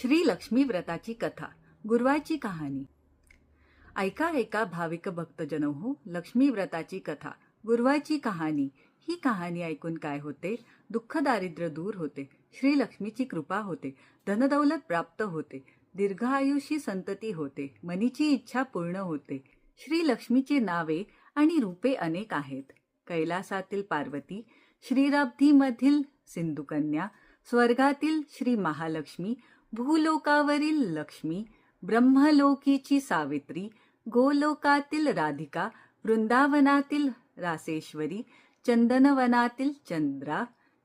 श्री लक्ष्मी व्रताची कथा गुरुवारची कहाणी. ऐका ऐका भाविक भक्तजन हो लक्ष्मी व्रताची कथा गुरुवारची कहाणी. ही कहाणी ऐकून काय होते? दुःख दारिद्र्य दूर होते. श्री लक्ष्मीची कृपा होते. धनदौलत प्राप्त होते. दीर्घायुषी संतती होते. मनीची इच्छा पूर्ण होते. श्री लक्ष्मीची नावे आणि रूपे अनेक आहेत. कैलासातील पार्वती श्रीराब्धीमधील सिंधुकन्या स्वर्गातील श्री महालक्ष्मी भूलोकावरील लक्ष्मी ब्रह्मलोकीची सावित्री गोलोकातील राधिका वृंदावनातील रासेश्वरी चंदनवनातील चंद्रा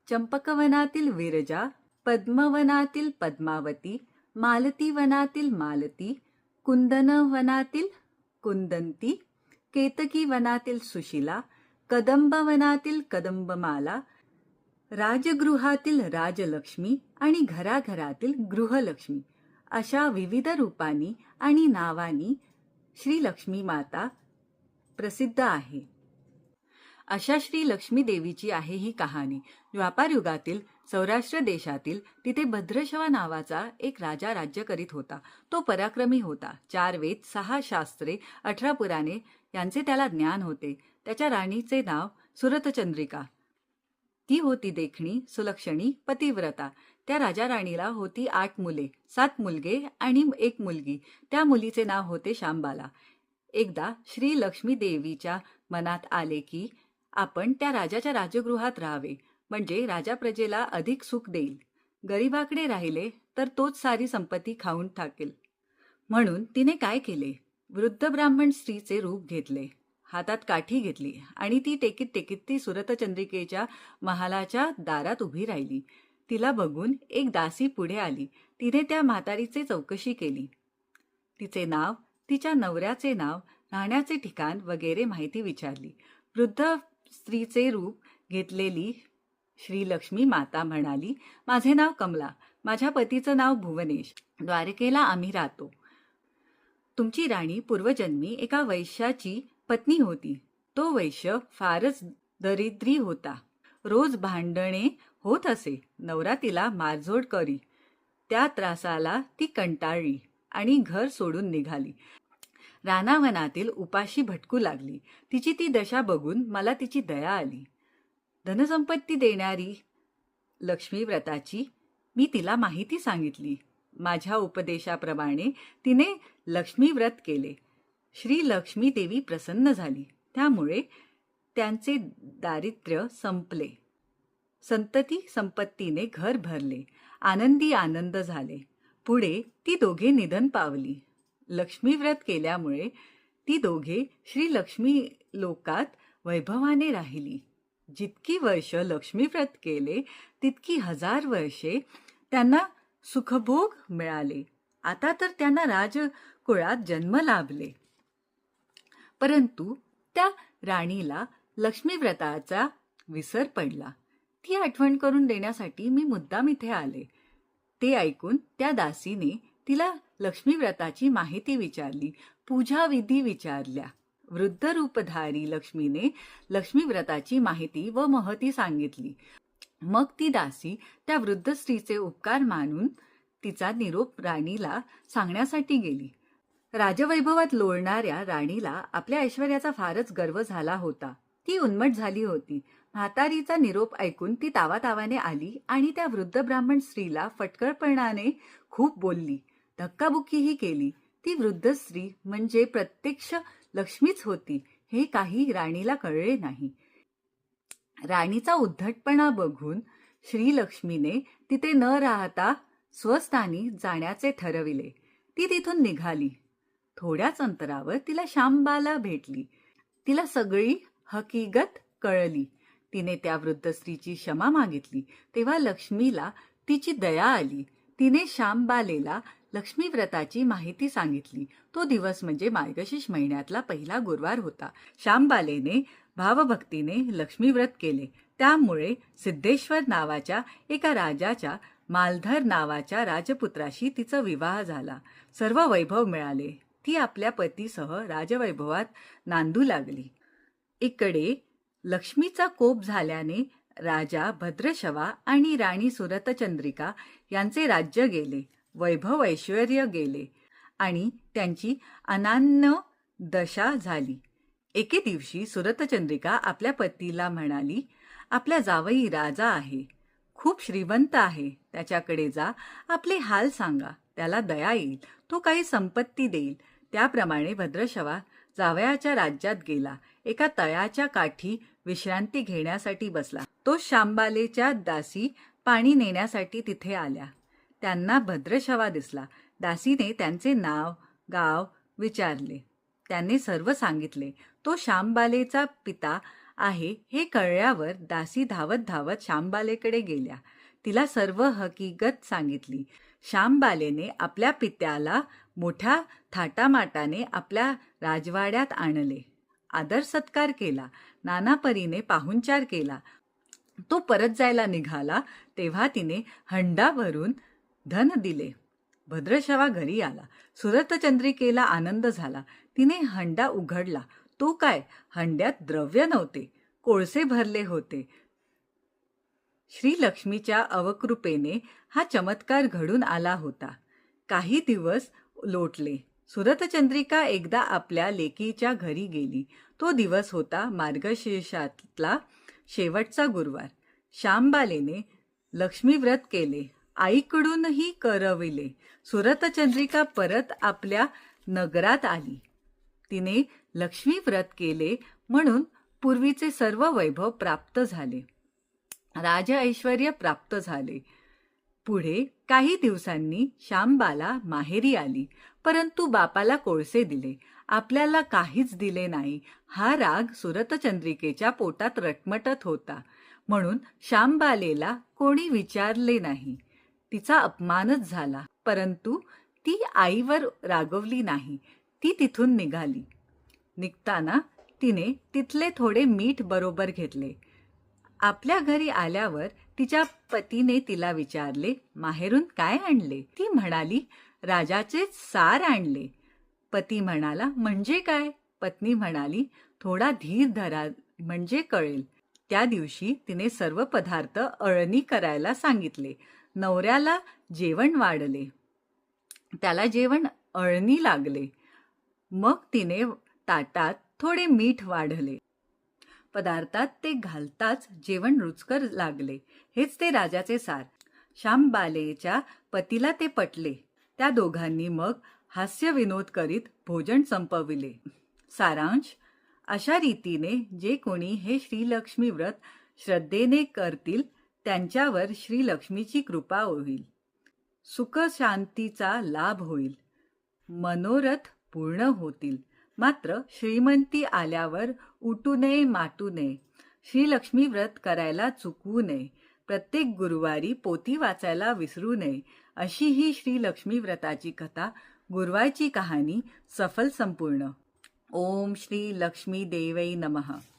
चंपकवनातील विरजा पद्मवनातील पद्मावती मालतीवनातील मालती कुंदनवनातील कुंदंती केतकी वनातील सुशिला कदंबवनातील कदंबमाला राजगृहातील राजलक्ष्मी आणि घराघरातील गृहलक्ष्मी अशा विविध रूपांनी आणि नावानी श्री लक्ष्मी माता प्रसिद्ध आहे. अशा श्री लक्ष्मी देवीची आहे ही कहाणी. व्यापार युगातील सौराष्ट्र देशातील तिथे भद्रशवा नावाचा एक राजा राज्य करीत होता. तो पराक्रमी होता. चार वेद सहा शास्त्रे अठरा पुराणे यांचे त्याला ज्ञान होते. त्याच्या राणीचे नाव सुरतचंद्रिका. ती होती देखणी सुलक्षणी पतिव्रता. त्या राजा राणीला होती आठ मुले सात मुलगे आणि एक मुलगी. त्या मुलीचे नाव होते शांबाला. एकदा श्री लक्ष्मी देवीच्या मनात आले की आपण त्या राजाच्या राजगृहात राहावे. म्हणजे राजा प्रजेला अधिक सुख देईल. गरीबाकडे राहिले तर तोच सारी संपत्ती खाऊन टाकेल. म्हणून तिने काय केले? वृद्ध ब्राह्मण स्त्रीचे रूप घेतले. हातात काठी घेतली आणि ती टेकीत टेकीत ती सुरतचंद्रिकेच्या महालाच्या दारात उभी राहिली. तिला बघून एक दासी पुढे आली. तिने त्या म्हातारीचे चौकशी केली. तिचे नाव तिच्या नवऱ्याचे नाव राहण्याचे ठिकाण वगैरे माहिती विचारली. वृद्ध स्त्रीचे रूप घेतलेली श्रीलक्ष्मी माता म्हणाली माझे नाव कमला माझ्या पतीचं नाव भुवनेश द्वारकेला आम्ही राहतो. तुमची राणी पूर्वजन्मी एका वैश्याची पत्नी होती. तो वैश्य फारच दरिद्री होता. रोज भांडणे होत असे. नवरा तिला मारझोड करी. त्या त्रासाला ती कंटाळली आणि घर सोडून निघाली. रानावनातील उपाशी भटकू लागली. तिची ती दशा बघून मला तिची दया आली. धनसंपत्ती देणारी लक्ष्मी व्रताची मी तिला माहिती सांगितली. माझ्या उपदेशाप्रमाणे तिने लक्ष्मी व्रत केले. श्री लक्ष्मी देवी प्रसन्न झाली. त्यामुळे त्यांचे दारिद्र्य संपले. संतती संपत्तीने घर भरले. आनंदी आनंद झाले. पुढे ती दोघे निधन पावली. लक्ष्मीव्रत केल्यामुळे ती दोघे श्री लक्ष्मी लोकात वैभवाने राहिली. जितकी वर्ष लक्ष्मीव्रत केले तितकी हजार वर्षे त्यांना सुखभोग मिळाले. आता तर त्यांना राजकुळात जन्म लाभले. परंतु त्या राणीला लक्ष्मीव्रताचा विसर पडला. ती आठवण करून देण्यासाठी मी मुद्दाम इथे आले. ते ऐकून त्या दासीने तिला लक्ष्मीव्रताची माहिती विचारली. पूजा विधी विचारल्या. वृद्ध रूपधारी लक्ष्मीने लक्ष्मीव्रताची माहिती व महती सांगितली. मग ती दासी त्या वृद्ध स्त्रीचे उपकार मानून तिचा निरोप राणीला सांगण्यासाठी गेली. राजवैभवात लोळणाऱ्या राणीला आपल्या ऐश्वर्याचा फारच गर्व झाला होता. ती उन्मट झाली होती. म्हातारीचा निरोप ऐकून ती तावातावाने आली आणि त्या वृद्ध ब्राह्मण स्त्रीला फटकळपणाने खूप बोलली. धक्काबुक्कीही केली. ती वृद्ध स्त्री म्हणजे प्रत्यक्ष लक्ष्मीच होती हे काही राणीला कळले नाही. राणीचा उद्धटपणा बघून श्रीलक्ष्मीने तिथे न राहता स्वस्थानी जाण्याचे ठरविले. ती तिथून निघाली. थोड्याच अंतरावर तिला शांबाला भेटली. तिला सगळी हकीकत कळली. तिने त्या वृद्ध स्त्रीची क्षमा मागितली. तेव्हा लक्ष्मीला तिची दया आली. तिने श्यामबालेला लक्ष्मी व्रताची माहिती सांगितली. तो दिवस म्हणजे मार्गशीर्ष महिन्यातला पहिला गुरुवार होता. श्यामबालेने भावभक्तीने लक्ष्मीव्रत केले. त्यामुळे सिद्धेश्वर नावाच्या एका राजाच्या मालधर नावाच्या राजपुत्राशी तिचा विवाह झाला. सर्व वैभव मिळाले. ती आपल्या पतीसह राजवैभवात नांदू लागली. इकडे लक्ष्मीचा कोप झाल्याने राजा भद्रशवा आणि राणी सुरतचंद्रिका यांचे राज्य गेले वैभव ऐश्वर गेले आणि त्यांची अनान्य दशा झाली. एके दिवशी सुरतचंद्रिका आपल्या पतीला म्हणाली आपल्या जावई राजा आहे खूप श्रीमंत आहे त्याच्याकडे जा आपले हाल सांगा त्याला दया येईल तो काही संपत्ती देईल त्याप्रमाणे भद्रशवा जावयाच्या राज्यात गेला. एका तळ्याच्या काठी विश्रांती घेण्यासाठी बसला. तो शांबालेच्या दासी पाणी नेण्यासाठी तिथे आल्या. त्यांना भद्रशवा दिसला. दासीने त्यांचे नाव गाव विचारले. त्यांनी सर्व सांगितले. तो शांबालेचा पिता आहे हे कळल्यावर दासी धावत धावत शांबालेकडे गेल्या. तिला सर्व हकीकत सांगितली. श्यामबालेने आपल्या पित्याला मोठ्या थाटामाटाने आपल्या राजवाड्यात आणले. आदर सत्कार केला. नानापरीने पाहुणचार केला. तो परत जायला निघाला तेव्हा तिने हंडा भरून धन दिले. भद्रशवा घरी आला. सुरतचंद्रिकेला आनंद झाला. तिने हंडा उघडला. तो काय? हंड्यात द्रव्य नव्हते. कोळसे भरले होते. श्रीलक्ष्मीच्या अवकृपेने हा चमत्कार घडून आला होता. काही दिवस लोटले. सुरतचंद्रिका एकदा आपल्या लेकीच्या घरी गेली. तो दिवस होता मार्गशीर्षातला शेवटचा गुरुवार. श्यामबालेने लक्ष्मीव्रत केले. आईकडूनही करविले. सुरतचंद्रिका परत आपल्या नगरात आली. तिने लक्ष्मी व्रत केले म्हणून पूर्वीचे सर्व वैभव प्राप्त झाले. राज ऐश्वर प्राप्त झाले. पुढे काही दिवसांनी श्यामबाला माहेरी आली परंतु बापाला कोळसे दिले. आपल्याला काहीच दिले नाही. हा राग सुरतचंद्रिकेच्या पोटात रटमटत होता. म्हणून श्यामबालेला कोणी विचारले नाही. तिचा अपमानच झाला परंतु ती आईवर रागवली नाही. ती तिथून निघाली. निघताना तिने तिथले थोडे मीठ बरोबर घेतले. आपल्या घरी आल्यावर तिच्या पतीने तिला विचारले माहेरून काय आणले? ती म्हणाली राजाचे सार आणले. पती म्हणाला म्हणजे काय? पत्नी म्हणाली थोडा धीर धरा म्हणजे कळेल. त्या दिवशी तिने सर्व पदार्थ अळणी करायला सांगितले. नवऱ्याला जेवण वाढले. त्याला जेवण अळणी लागले. मग तिने ताटात थोडे मीठ वाढले. पदार्थात ते घालताच जेवण रुचकर लागले. हेच ते राजाचे सार. श्यामबालेच्या पतीला ते पटले. त्या दोघांनी मग हास्य विनोद करीत भोजन संपविले. सारांश. अशा रीतीने जे कोणी हे श्रीलक्ष्मी व्रत श्रद्धेने करतील त्यांच्यावर श्रीलक्ष्मीची कृपा होईल. सुख शांतीचा लाभ होईल. मनोरथ पूर्ण होतील. मात्र श्रीमंती आल्यावर उठू नये माटू नये. श्रीलक्ष्मी व्रत करायला चुकवू नये. प्रत्येक गुरुवारी पोथी वाचायला विसरू नये अशी ही श्रीलक्ष्मी व्रताची कथा गुरुवारची कहाणी सफल संपूर्ण. ओम श्री लक्ष्मी देवै नमः.